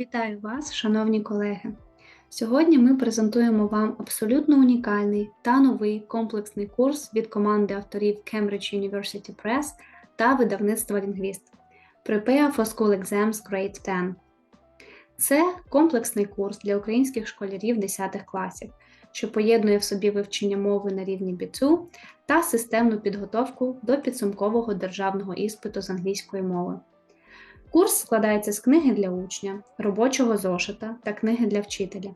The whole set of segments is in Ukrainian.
Вітаю вас, шановні колеги! Сьогодні ми презентуємо вам абсолютно унікальний та новий комплексний курс від команди авторів Cambridge University Press та видавництва Лінгвіст Prepare for School Exams Grade 10. Це комплексний курс для українських школярів 10 класів, що поєднує в собі вивчення мови на рівні B2 та системну підготовку до підсумкового державного іспиту з англійської мови. Курс складається з книги для учня, робочого зошита та книги для вчителя.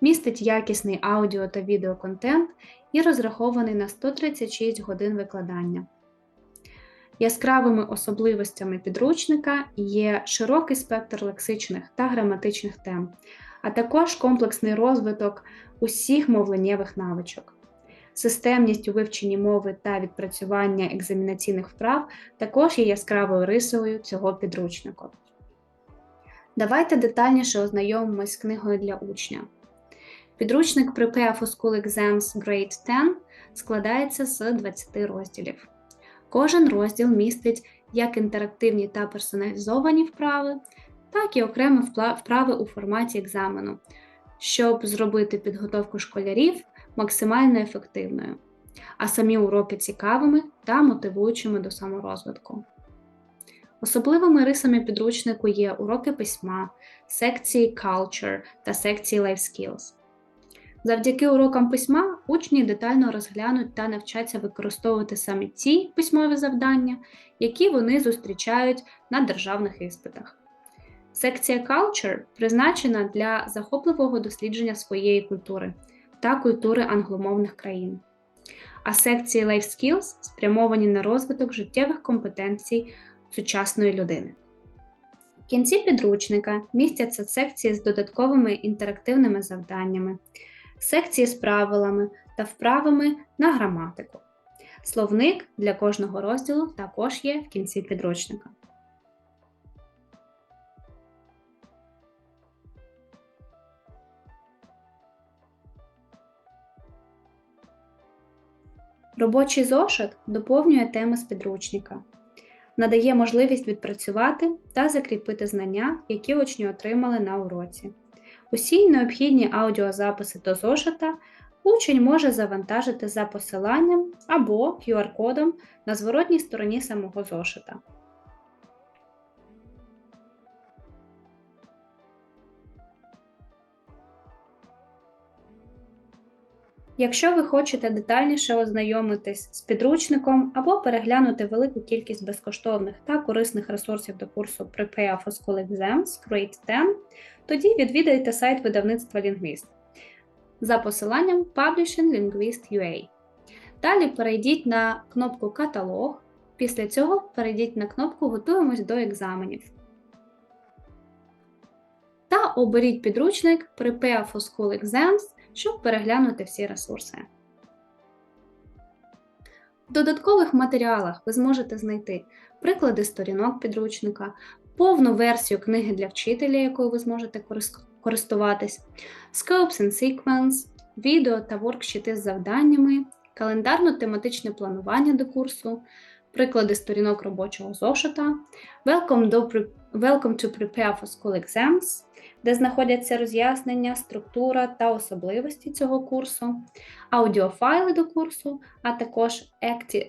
Містить якісний аудіо та відеоконтент і розрахований на 136 годин викладання. Яскравими особливостями підручника є широкий спектр лексичних та граматичних тем, а також комплексний розвиток усіх мовленнєвих навичок. Системність у вивченні мови та відпрацювання екзамінаційних вправ також є яскравою рисою цього підручника. Давайте детальніше ознайомимось з книгою для учня. Підручник Prepare for School Exams Grade 10 складається з 20 розділів. Кожен розділ містить як інтерактивні та персоналізовані вправи, так і окремі вправи у форматі екзамену, щоб зробити підготовку школярів максимально ефективною, а самі уроки цікавими та мотивуючими до саморозвитку. Особливими рисами підручнику є уроки письма, секції Culture та секції Life Skills. Завдяки урокам письма учні детально розглянуть та навчаться використовувати саме ті письмові завдання, які вони зустрічають на державних іспитах. Секція Culture призначена для захопливого дослідження своєї культури та культури англомовних країн. А секції Life Skills спрямовані на розвиток життєвих компетенцій сучасної людини. В кінці підручника містяться секції з додатковими інтерактивними завданнями, секції з правилами та вправами на граматику. Словник для кожного розділу також є в кінці підручника. Робочий зошит доповнює теми з підручника, надає можливість відпрацювати та закріпити знання, які учні отримали на уроці. Усі необхідні аудіозаписи до зошита учень може завантажити за посиланням або QR-кодом на зворотній стороні самого зошита. Якщо ви хочете детальніше ознайомитись з підручником або переглянути велику кількість безкоштовних та корисних ресурсів до курсу Prepare for School Exams Grade 10, тоді відвідайте сайт видавництва Linguist за посиланням Publishing Linguist Далі перейдіть на кнопку Каталог. Після цього перейдіть на кнопку Готуємось до екзаменів. Та оберіть підручник Prepare for School Exams щоб переглянути всі ресурси. В додаткових матеріалах ви зможете знайти приклади сторінок підручника, повну версію книги для вчителя, якою ви зможете користуватись, Scopes and Sequence, відео та воркшіти з завданнями, календарно-тематичне планування до курсу, приклади сторінок робочого зошита, Welcome, to Prepare for School Exams, де знаходяться роз'яснення, структура та особливості цього курсу, аудіофайли до курсу, а також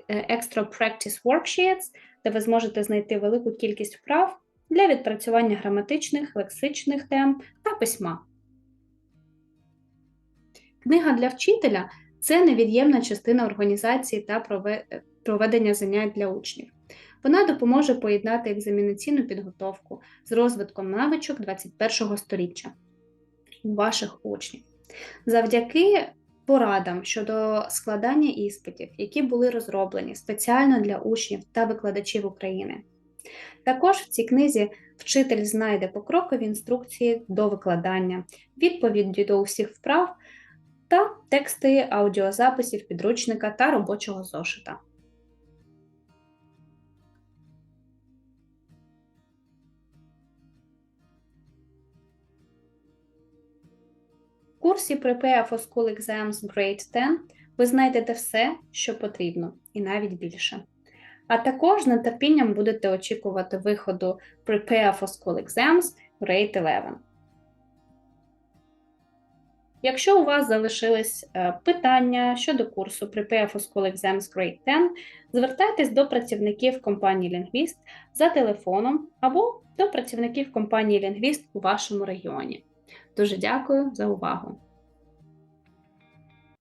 Extra Practice Worksheets, де ви зможете знайти велику кількість вправ для відпрацювання граматичних, лексичних тем та письма. Книга для вчителя це невід'ємна частина організації та проведення занять для учнів. Вона допоможе поєднати екзамінаційну підготовку з розвитком навичок 21-го століття у ваших учнів. Завдяки порадам щодо складання іспитів, які були розроблені спеціально для учнів та викладачів України. Також в цій книзі вчитель знайде покрокові інструкції до викладання, відповіді до усіх вправ та тексти аудіозаписів підручника та робочого зошита. Курсі Prepare for School Exams Grade 10 ви знайдете все, що потрібно, і навіть більше. А також з нетерпінням будете очікувати виходу Prepare for School Exams Grade 11. Якщо у вас залишились е, питання щодо курсу Prepare for School Exams Grade 10, звертайтесь до працівників компанії Lingvist за телефоном або до працівників компанії Lingvist у вашому регіоні. Дуже дякую за увагу!